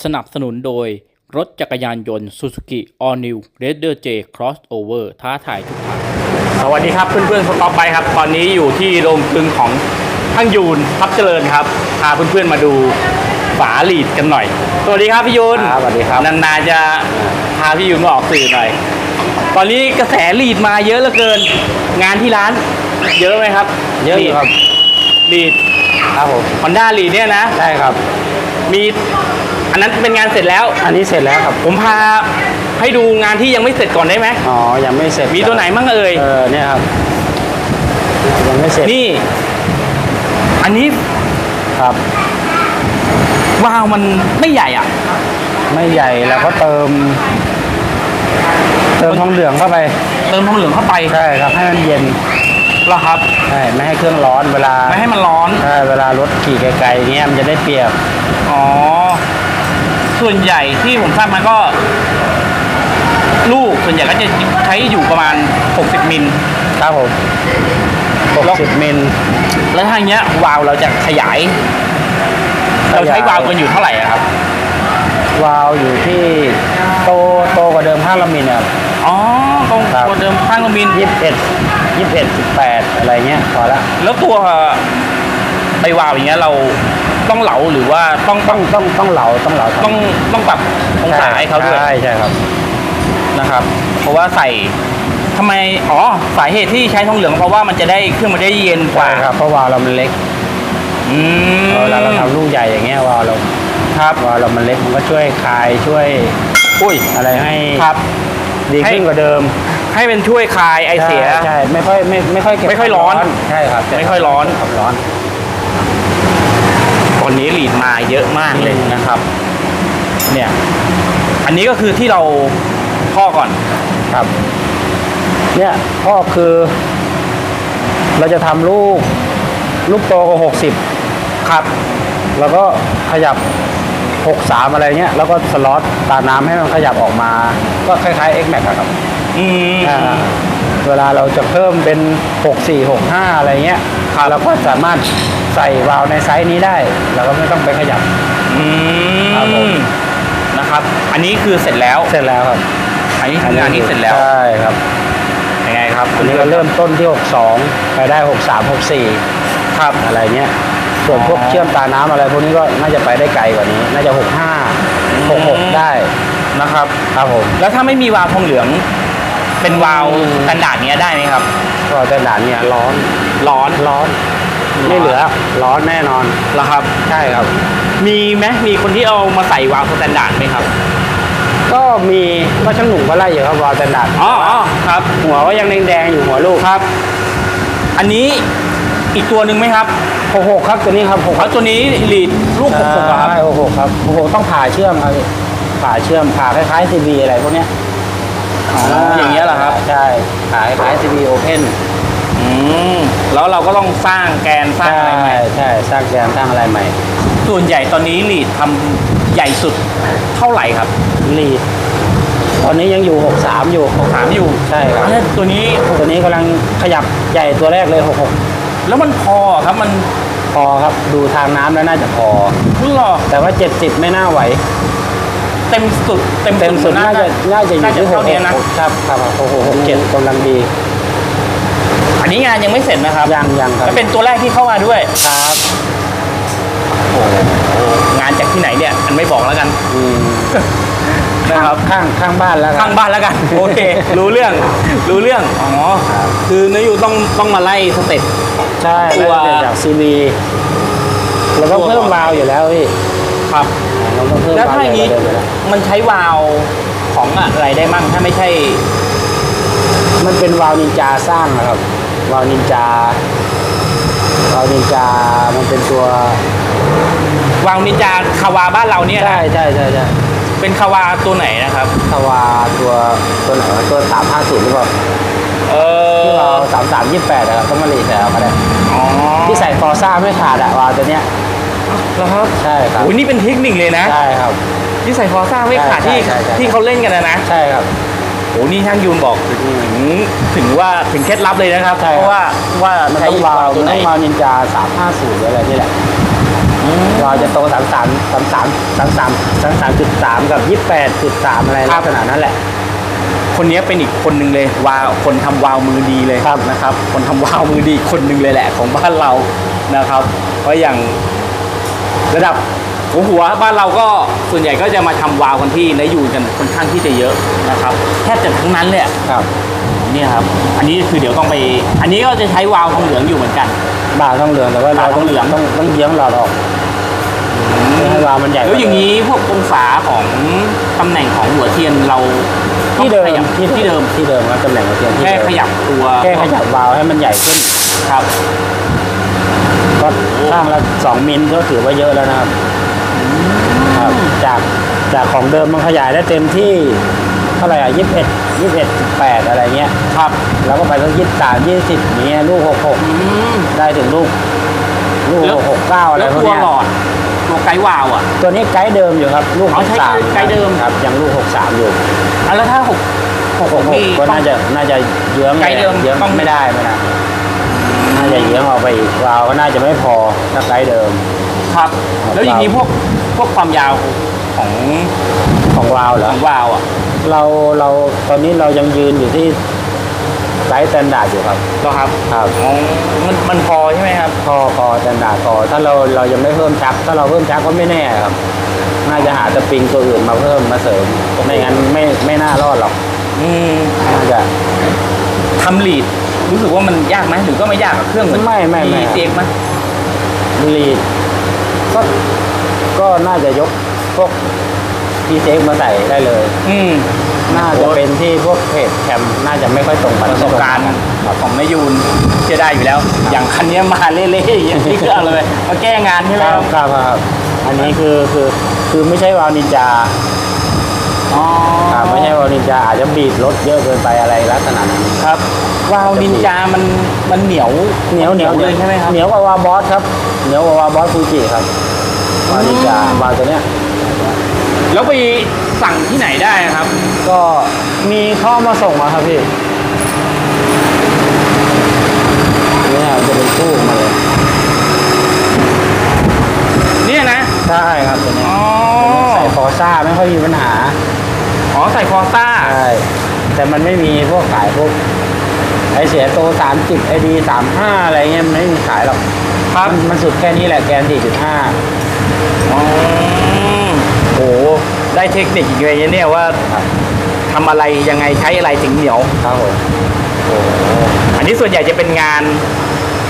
สนับสนุนโดยรถจักรยานยนต์ Suzuki All New Raider J Crossover ท้าทายทุกทางสวัสดีครับเพื่อนๆสต็อปไปครับ ตอนนี้อยู่ที่โรงกลึงของทั้งยูนทับเจริญครับ พาเพื่อนๆมาดูฝาหลีดกันหน่อย สวัสดีครับพี่ยูนครับสวัสดีครับ นานๆจะพาพี่ยูนมาออกสื่อหน่อย ตอนนี้กระแสหลีดมาเยอะเหลือเกิน งานที่ร้าน เยอะไหมครับเยอะอยู่ครับ หลีดครับผมฮอนด้าหลีดเนี่ยนะ ใช่ครับ มี อันนั้นเป็นงานเสร็จแล้ว อันนี้เสร็จแล้วครับ ผมพาให้ดูงานที่ยังไม่เสร็จก่อนได้ไหมอ๋อ ยังไม่เสร็จมีตัวไหนมั่งเอ่ย เออ เนี่ยครับ ยังไม่เสร็จ นี่ อันนี้ ครับวาล์วมันไม่ใหญ่อะ ไม่ใหญ่แล้วก็เติม เติมทองเหลืองเข้าไป เติมทองเหลืองเข้าไป ใช่ครับ ให้มันเย็นแล้วครับใช่ไม่ให้เครื่องร้อนเวลา ไม่ให้มันร้อนใช่เวลารถขี่ไกลๆอย่างเงี้ยมันจะได้เปรียบอ๋อ ส่วนใหญ่ที่ผมทราบมาก็ ลูกส่วนใหญ่ก็จะใช้อยู่ประมาณ 60 มิล ครับผม60มิล แล้วทางเนี้ยวาล์วเราจะขยายเราใช้วาล์วกันอยู่เท่าไหร่อะครับ วาล์วอยู่ที่โตโตกว่าเดิม5ละมิลครับ อ๋อตรงครับ ตัวเดิมข้างลมิน 21 21 18 อะไรเงี้ยพอละ แล้วตัวไอวาล์วอย่างเงี้ยเรา ต้องเหลาหรือว่าต้องต้ต้อองงต้องต้องเหลาต้องเหลาต้องต้องปรับองศาให้เขาด้วย ใช่ใช่ครับ นะครับ เพราะว่าใส่ทำไม อ๋อ สาเหตุที่ใช้ทองเหลืองเพราะว่ามันจะได้เครื่องมันได้เย็นกว่าใช่ครับ เพราะวาล์วเรามันเล็กอืมเวลาเราทำลูกใหญ่อย่างเงี้ยวาล์วเราครับวาล์วเรามันเล็กมันก็ช่วยคลายช่วยอุ้ยอะไรให้ครับ ดีขึ้นให้กว่าเดิมให้เป็นช่วยคลายไอเสีย ใช่ใช่ไม่ค่อยไม่ไม่ค่อยเก็บไม่ค่อยร้อน ใช่ครับไม่ค่อยร้อน ครับร้อน ตอนนี้หลีดมาเยอะมากเลยนะครับ เนี่ย อันนี้ก็คือที่เราพ่อก่อนครับ เนี่ยพ่อคือ เราจะทำลูก ลูกโตกว่าหกสิบครับ แล้วก็ขยับหกสามอะไรเงี้ย แล้วก็สล็อตตาน้ำให้มันขยับออกมา ก็คล้ายๆ X Max อะครับอืมอ่าเวลาเราจะเพิ่มเป็น 6 4 6 5 อะไรเงี้ยเราก็สามารถ ใส่วาล์วในไซส์นี้ได้ เราก็ไม่ต้องไปขยับ อืครับผม มนะครับ อันนี้คือเสร็จแล้ว เสร็จแล้วครับอันนี้คืองานที่เสร็จแล้วใช่ครับยังไงครับอันนี้ก็เริ่มต้นที่ 62 ไปได้ 63 64 ครับ อะไรเงี้ย ส่วนพวกเชื่อมตาน้ำอะไรพวกนี้ก็น่าจะไปได้ไกลกว่านี้ น่าจะ 65 66 ได้นะครับ ครับผม แล้วถ้าไม่มีวาล์วทองเหลือง เป็นวาล์วอืม สแตนดาร์ดเนี้ยได้ไหมครับ ก็แต่ด่านเนี่ยร้อนร้อนร้อน ไม่เหลือร้อนแน่นอนแล้วครับ ใช่ครับ มีไหมมีคนที่เอามาใส่วาล์วสแตนดาร์ดไหมครับ ก็มีก็ช่างหนุ่มก็ไล่อยู่ครับวอลสแตนดาร์ดอ๋ออ๋อครับ หัวก็ยังแดงๆอยู่หัวลูกครับ อันนี้อีกตัวหนึ่งไหมครับหกหกครับตัวนี้ครับหกเอาตัวนี้ลีดลูกหกหกอะครับใช่หกหกครับหกหกต้องผ่าเชื่อมครับผ่าเชื่อมผ่าคล้ายๆซีบีอะไรพวกเนี้ยอ๋ออย่างเงี้ยเหรอครับ ใช่ผ่าคล้ายซีบีโอเพนอื มแล้วเราก็ต้องสร้างแกนสร้างใช่อะไรใหม่ใช่สร้างแกนสร้างอะไรใหม่ส่วนใหญ่ตอนนี้ลีดทำใหญ่สุดเท่าไหร่ครับลีดตอนนี้ยังอยู่หกสามอยู่ถามอยู่ใช่ครับแล้วตัวนี้ตัวนี้กำลังขยับใหญ่ตัวแรกเลยหกหกแล้วมันพอครับมันพอครับ ดูทางน้ำแล้วน่าจะพอ พุ่งหรอแต่ว่าเจ็ดสิบไม่น่าไหว เต็มสุดเต็มเต็มสุดน่าจะน่าจะอยู่ที่หเท่ากหนี้กนะครับครับหกหกหกเจ็ดกำลังดี อันนี้งานยังไม่เสร็จนะครับยังยังครับ แล้วเป็นตัวแรกที่เข้ามาด้วยครับโอ้โหงานจากที่ไหนเนี่ยมันไม่บอกแล้วกันอืมนะครับข้างข้างบ้านแล้วกัข้างบ้านแล้วกัน โอเค รู้เรื่องรู้เรื่องอ๋อคือเนื้ออยู่ต้องต้องมาไล่สเต็ป ใช่ตัว แล้วจะจากซีบีเราต้องตัวเพิ่มวาล์วอยู่แล้วพี่ครับ เราต้องเพิ่มแล้ววาล์ถ้าวอย่างนี้นี้มันใช้วาล์วของอะไรได้มั่งถ้าไม่ใช่มันเป็นวาล์วนินจาสร้างนะครับ วาล์วนินจาวาล์วนินจามันเป็นตัววาล์วนินจาคาวาบ้านเราเนี่ยใช่นะใช่ใช่ใช่เป็นคาวาตัวไหนนะครับทวาตัวตัวไหนวะตัวสามห้าศูนย์หรือเปล่าเอที่เราอสามสามยี่แปดอะต้องมารีแถวมาได้อ๋อที่ใส่ฟอร์ซ่าไม่ขาดอะวาล์วตัวเนี้ยแล้วครับใช่ครับโอ้ยนี่เป็นเทคนิคเลยนะใช่ครับที่ใส่ฟอร์ซ่าไม่ขาดใช่ที่ใช่ใช่ที่เขาเล่นกันนะนะใช่ครับโอ้นี่ช่างยูนบอกถึง ถึงว่าถึงเคล็ดลับเลยนะครับใช่ครับเพราะว่าว่ามันใช้ต้องวาล์วตัวมันไหนต้องวาล์วนินจาสามห้าศูนย์อะไรนี่แหละวาล์วจะโตสามสามสามสามสามสามสามสามจุดสามกับยี่สิบแปดจุดสามอะไรลักษณะนั้นแหละ คนนี้เป็นอีกคนหนึ่งเลยวาวคนทำวาวมือดีเลยครับนะครับ คนทำวาวมือดีคนหนึ่งเลยแหละของบ้านเรานะครับ เพราะอย่างระดับหัวหัวบ้านเราก็ส่วนใหญ่ก็จะมาทำวาวกันที่นยูนกันค่อนข้างที่จะเยอะนะครับแทบจะทั้งนั้นเลยอะครับ เนี่ยครับ อันนี้คือเดี๋ยวต้องไป อันนี้ก็จะใช้วาล์วทองเหลืองอยู่เหมือนกันบ่าต้องเหลืองแต่ว่าเราบ่าต้องเหลืองต้องต้องเยื้องหลอดออกเพื่อให้วาล์วมันใหญ่แล้วอย่างนี้พวกองศาของตำแหน่งของหัวเทียนเราที่เดิมต้องขยับที่เดิมที่เดิมครับตำแหน่งหัวเทียนที่แค่เดิมขยับตัวแค่ขยับวาล์วให้มันใหญ่ขึ้นครับก็ข้างละสองมิลก็ถือว่าเยอะแล้วนะครับครับจากจากของเดิมมันขยายได้เต็มที่เท่าไหร่อะยี่สิบเอ็ดยี่สิบเอ็ดสิบแปดอะไรเงี้ยครับแล้วก็ไปก็ยี่สิบสามยี่สิบเนี้ยลูกหกหกอืม ได้ถึงลูกลูกแล้ว หกเก้าอะไรแล้วพวกตัวเนี้ยหลอดตัวไกด์วาล์วอะ ตัวนี้ไกด์เดิมอยู่ครับ ลูกอ๋หอกใช้สามไกด์เดิม ครับยังลูกหกสามอยู่อะแล้วถ้าหก หกหกหกนี่ก็ต้องน่าจะน่าจะเยื้องไกด์เดิมเยื้องต้อง ไม่ได้ไม่ได้น่าจะเยื้องออกไปอีกวาล์วก็น่าจะไม่พอถ้าไกด์เดิม ครับ แล้วอย่างนี้พวกพวกความยาวของของวาล์วเหรขอองวาล์วอะ เราเราตอนนี้เรายังยืนอยู่ที่ไซส์สแตนดาร์ดอยู่ครับก็ครับครับ อ๋อมันมันพอใช่ไหมครับ พอพอสแตนดาร์ดพอถ้าเราเรายังไม่เพิ่มชัก ถ้าเราเพิ่มชักก็ไม่แน่ครับน่าจะหาสปริงตัวอื่นมาเพิ่มมาเสริมไม่งั้นไม่ไม่น่ารอดหรอกอืมน่าจะ ทำลีด รู้สึกว่ามันยากไหมหรือก็ไม่ยากกับเครื่องเหมือนไม่ไม่ไม่ เซ็กไหมลีดก็ก็น่าจะยกพวก พีเซ็กมาใส่ได้เลย อืม น่าจะเป็นที่พวกเพจแคมน่าจะไม่ค่อยตรงกันประสบการณ์ครับของนายูนเชื่อได้อยู่แล้ว อย่างคันนี้มาเละๆอย่างนี้คือเอาเลยมาแก้งานใช่ไหมคครัรับบครับครับ อันนี้คือคือคือไม่ใช่วาล์วนินจาอ๋อครับไม่ใช่วาล์วนินจาอาจจะบีบรถเยอะเกินไปอะไรลักษณะนั้นครับวาวนินจามันมันเหนียวเหนียวเหนียวเลยใช่ไหมครับเหนียวกว่าวาล์วบอสครับเหนียวกว่าวาล์วบอสฟูจิครับวาล์วนินจาวาล์วตัวเนี้ย แล้วไปสั่งที่ไหนได้ครับ ก็มีเข้ามาส่งมาครับพี่เนี่ยมันจะเป็นตู้มาเลยเนี่ยนะ ใช่ครับตัวเนี้ยอ๋อ ใส่ฟอร์ซ่าไม่ค่อยมีปัญหาอ๋อใส่ฟอร์ซ่าใช่แต่มันไม่มีพวกขายพวกไอเสียโตสามสิบไอดีสามห้าอะไรเงี้ยมันไม่มีขายหรอกครับ มันมันสุดแค่นี้แหละแกนสี่จุดห้า อ๋อ โหได้เทคนิคอีกเลยเนี่ยว่าครับทำอะไรยังไงใช้อะไรถึงเหนียว ครับผมอันนี้ส่วนใหญ่จะเป็นงาน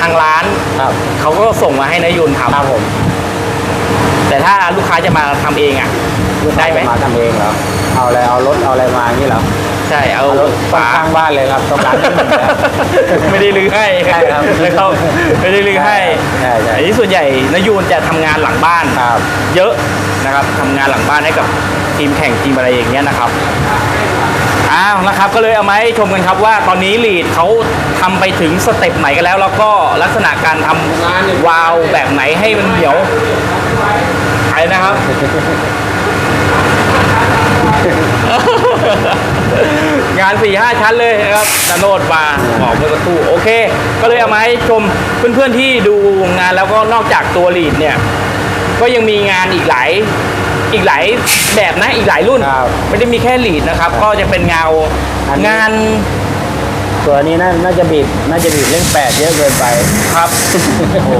ทางร้าน ครับเขาก็ส่งมาให้นายยุนครับทำผมแต่ถ้าลูกค้าจะมาทำเองอะ ลูกค้าได้ไหมจะมาทำเองเหรอเอาอะไรเอารถเอาอะไรมาอย่างนี้เหรอใช่เอาเอารถฝา ข้างบ้านเลยครับตรงร้านที่หนึ่งแล้วไม่ได้ลือให้ใช่ครับแล้วเขาไม่ได้ลือให้ใช่ใช่ อันนี้ส่วนใหญ่นายยูนจะทำงานหลังบ้าน ครับ เยอะ นะครับทำงานหลังบ้านให้กับทีมแข่งทีมอะไรอย่างเงี้ยนะครับอ้าวนะครับก็เลยเอามาให้ชมกันครับว่าตอนนี้ลีดเขาทำไปถึงสเต็ปไหนกันแล้ว แล้วก็ลักษณะการทำวาล์วแบบไหนให้มันเหนียวไรนะครับงานสี่ห้าชั้นเลยนะครับนาโนดมาบอกเมื่อสักครู่โอเค ก็เลยเอามาให้ชมเพื่อนๆที่ดูงานแล้วก็นอกจากตัวลีดเนี่ย ก็ยังมีงานอีกหลายอีกหลายแบบนะอีกหลายรุ่น ครับไม่ได้มีแค่ลีดนะครับ ก็จะเป็นเงาอันนี้ งานตัวนี้น่าน่าจะบีบน่าจะบีบเล่นแปดเยอะเกินไป ครับโอ้โห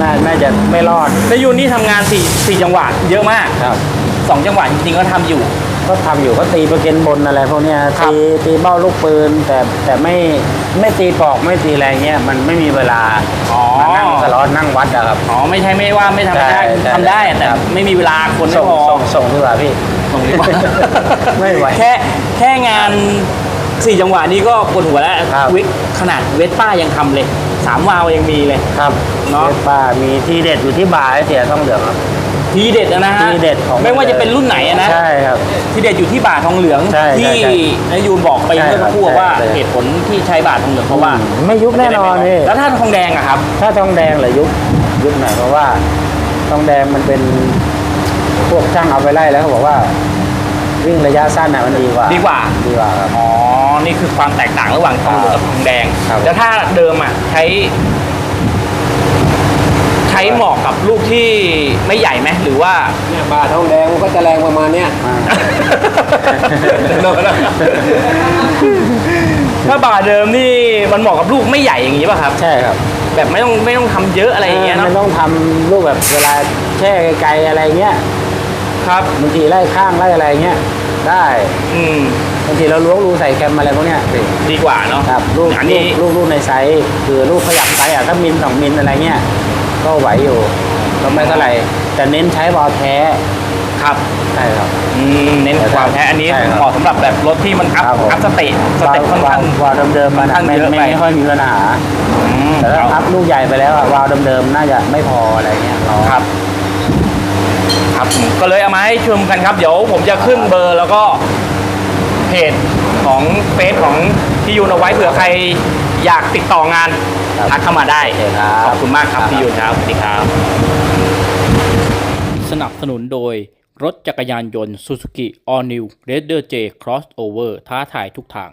น่าน่าจะไม่รอดนายยุนนี่ทำงานสี่สี่จังหวะเยอะมากครับ สองจังหวะจริงๆก็ทำอยู่ ก็ทำอยู่ก็ตีประเก็นบนอะไรพวกเนี้ยครับตีตีเบ้าลูกปืน แต่แต่ไม่ไม่ตีปอกไม่ตีอะไรเงี้ยมันไม่มีเวลาอ๋อมานั่งสล็อตนั่งวัดอะครับ อ๋อไม่ใช่ไม่ว่าไม่ทำไม่ได้ใช่ใช่ทำได้แต่ครับไม่มีเวลาคนไม่ส่งพอส่งส่งดีกว่าพี่ส่งดีกว่าไม่ไหวแค่แค่งานสี่จังหวะนี้ก็ปวดหัวแล้วครับวิขนาดเวสป้ายังทำเลยสามวาล์วยังมีเลยครับเนาะเวสป้ามีที่เด็ดอยู่ที่บ่ายเสียทองเหลืองครับ ทีเด็ดนะฮะทีเด็ดของ ไม่ว่าจะเป็นรุ่นไหนอะนะใช่ครับ ทีเด็ดอยู่ที่บาททองเหลืองใช่ใช่ที่ใช่นายยูนบอกไปใช่เมื่อครัสับกครู่ว่าใช่ใช่ เหตุผลที่ใช้บาททองเหลืองเพราะว่าไม่ยุบแน่นอนพี่ แล้วถ้าทองแดงอะครับ ถ้าทองแดงเหรอยุบยุบหน่อยเพราะว่าทองแดงมันเป็นพวกช่างเอาไปไล่แล้วเขาบอกว่า วิ่งระยะสั้นน่ะมันดีกว่าดีกว่า ดีกว่าครับ อ๋อ นี่คือความแตกต่างระหว่างทองเหลืองกับทองแดง ครับ แล้วถ้าเดิมอะใช้ ใช้เหมาะกับลูกที่ไม่ใหญ่ไหมหรือว่า เนี่ยบาทองแดงมันก็จะแรงประมาณเนี้ยอ่าถ้าบาเดิมนี่มันเหมาะกับลูกไม่ใหญ่อย่างนี้ป่ะครับ ใช่ครับแบบไม่ต้องไม่ต้องทำเยอะอะไรอย่างเงี้ยเนาะไม่ต้องทำลูกแบบเวลาแช่ไกลๆอะไรเงี้ยครับ บางทีไล่ข้างไล่อะไรเงี้ยได้อืมบางทีเราล้วงรูใส่แคมอะไรพวกเนี้ยสิดีกว่าเนาะครับลูกอันลูนี้ กลูกลูกในไซส์คือลูกขยับไซส์อะถ้ามิลสองมิลอะไรเงี้ย ก็ไหวอยู่ก็ไม่เท่าไหร่แต่เน้นใช้บอลแท้ครับใช่ครับ อืมเน้นความแท้อันนี้ใช่ครับเหมาะสำหรับแบบรถที่มันอัพครับผม อัพสเตตสเตตค่อนข้าง วาล์วเดิมๆมันค่อนข้างไม่เยอะไม่ไป ไม่ค่อยมีปัญหา อืมแต่ถ้าคอัรับพลูกใหญ่ไปแล้วอะวาล์วเดิมๆน่าจะไม่พออะไรเงี้ยรอครับ ครับผมก็เลยเอามาให้ชมกันครับ เดี๋ยวผมจะขึ้นเบอร์แล้วก็เพจของเฟซของพี่ยูนเอาไว้เผื่อใคร อยากติดต่องานครับทักเข้ามาได้โอเคครับ ขอบคุณมากครับครับพี่ยูนครับสวัสดีครับ สนับสนุนโดย รถจักรยานยนต์ Suzuki All New Raider J Crossover ท้าทายทุกทาง